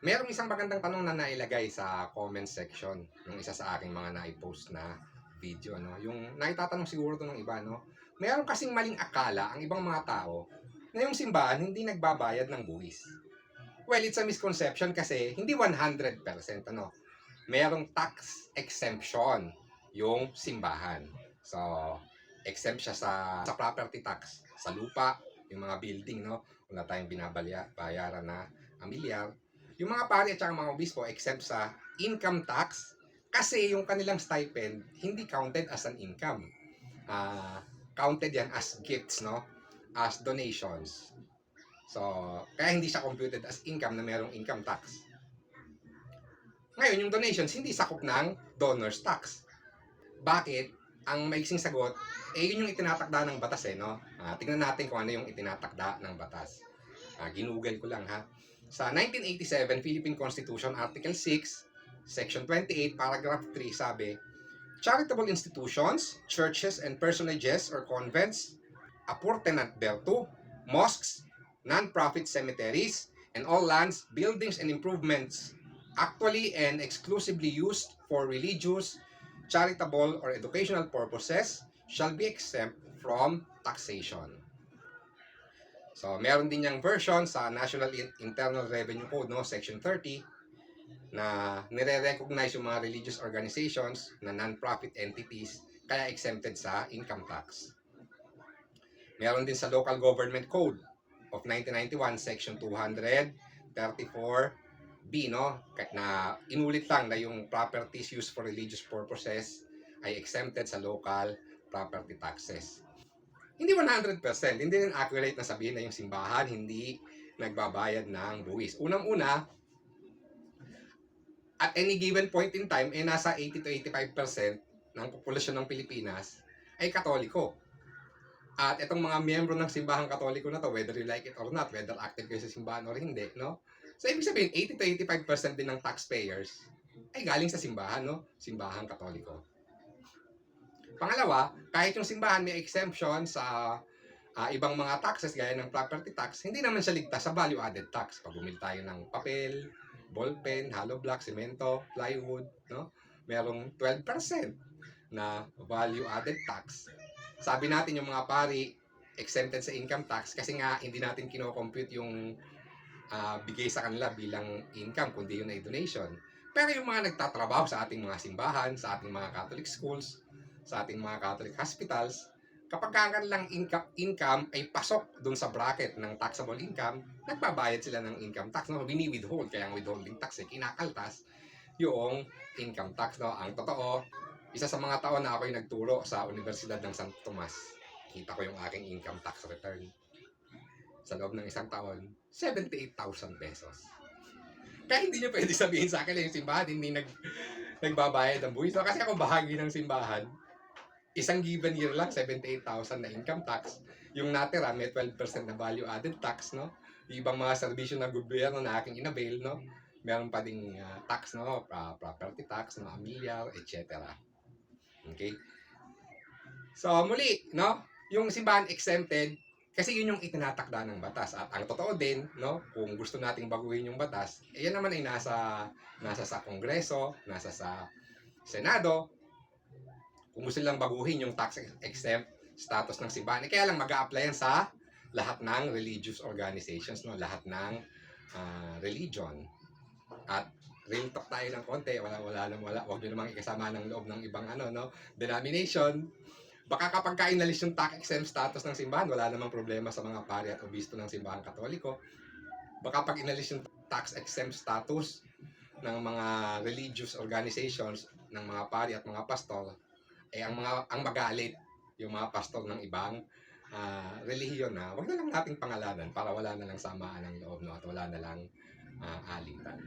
Merong isang magandang tanong na nailagay sa comment section ng isa sa aking mga na-post na video. No? Yung naitatanong siguro to ng iba, no? Meron kasing maling akala ang ibang mga tao na yung simbahan hindi nagbabayad ng buwis. Well, it's a misconception kasi hindi 100% ano. Merong tax exemption yung simbahan. So, exempt siya sa, sa property tax, sa lupa, yung mga building, no? Wala tayong binabayaran na amilyar. Yung mga pari at mga obispo exempt sa income tax kasi yung kanilang stipend hindi counted as an income. Ah, counted yan as gifts, no? As donations. So, kaya hindi siya computed as income na merong income tax. Ngayon, yung donations, hindi sakop ng donor's tax. Bakit? Ang maiksing sagot, eh yun yung itinatakda ng batas eh, no? Ah, tingnan natin kung ano yung itinatakda ng batas. Ah, ginugol ko lang ha. Sa 1987 Philippine Constitution, Article 6, Section 28, Paragraph 3, sabi, Charitable institutions, churches and personages or convents, apurtenant thereto, mosques, non-profit cemeteries, and all lands, buildings, and improvements actually and exclusively used for religious, charitable, or educational purposes shall be exempt from taxation. So, meron din yung version sa National In- Internal Revenue Code, no, Section 30, na nire-recognize yung mga religious organizations na non-profit entities kaya exempted sa income tax. Meron din sa Local Government Code of 1991, Section 234B, no? Na inulit lang na yung properties used for religious purposes ay exempted sa local property taxes. Hindi 100%, hindi rin accurate na sabihin na yung simbahan hindi nagbabayad ng buwis. Unang-una, at any given point in time, eh nasa 80 to 85% ng populasyon ng Pilipinas ay katoliko. At itong mga miyembro ng simbahang katoliko na to, whether you like it or not, whether active kayo sa simbahan or hindi, no? So, ibig sabihin, 80 to 85% din ng taxpayers ay galing sa simbahan, no? Simbahang katoliko. Pangalawa, kahit yung simbahan may exemption sa ah, ibang mga taxes gaya ng property tax, hindi naman siya ligtas sa value-added tax. Pag bumili tayo ng papel, ballpen, hollow block, semento, plywood, no? Merong 12% na value-added tax. Sabi natin yung mga pari exempted sa income tax kasi nga hindi natin kino-compute yung ah, bigay sa kanila bilang income kundi yun ay donation. Pero yung mga nagtatrabaho sa ating mga simbahan, sa ating mga Catholic schools, sa ating mga Catholic hospitals, kapag ang kanilang income, income ay pasok dun sa bracket ng taxable income, nagbabayad sila ng income tax. No? Bini-withhold, kaya ang withholding tax eh, kinakaltas yung income tax. No? Ang totoo, isa sa mga taon na ako'y nagturo sa Universidad ng San Tomas, kita ko yung aking income tax return. Sa loob ng isang taon, 78,000 pesos. Kaya hindi nyo pwede sabihin sa akin yung simbahan hindi nag, nagbabayad ng buwis. No? Kasi ako bahagi ng simbahan, isang given year lang, 78,000 na income tax. Yung natira, may 12% na value added tax, no? Yung ibang mga serbisyo ng gobyerno na aking inavail, no? Meron pa ding ah, tax, no? Pra- property tax, no? Amilyar, etc. Okay? So, muli, no? Yung simbahan exempted, kasi yun yung itinatakda ng batas. At ang totoo din, no? Kung gusto nating baguhin yung batas, eh, yan naman ay nasa, nasa sa Kongreso, nasa sa Senado, kung gusto nilang baguhin yung tax exempt status ng simbahan, eh, kaya lang mag a sa lahat ng religious organizations, no? lahat ng ah, religion. At real talk tayo ng konti, wala wala lang wala, wag niyo namang ikasama ng loob ng ibang ano no, denomination. Baka kapag ka inalis yung tax exempt status ng simbahan, wala namang problema sa mga pari at obispo ng simbahan katoliko. Baka pag inalis yung tax exempt status ng mga religious organizations ng mga pari at mga pastor, eh ang mga ang magalit yung mga pastor ng ibang ah, relihiyon na wag na lang nating pangalanan para wala na lang samaan ng loob no at wala na lang ah, alitan.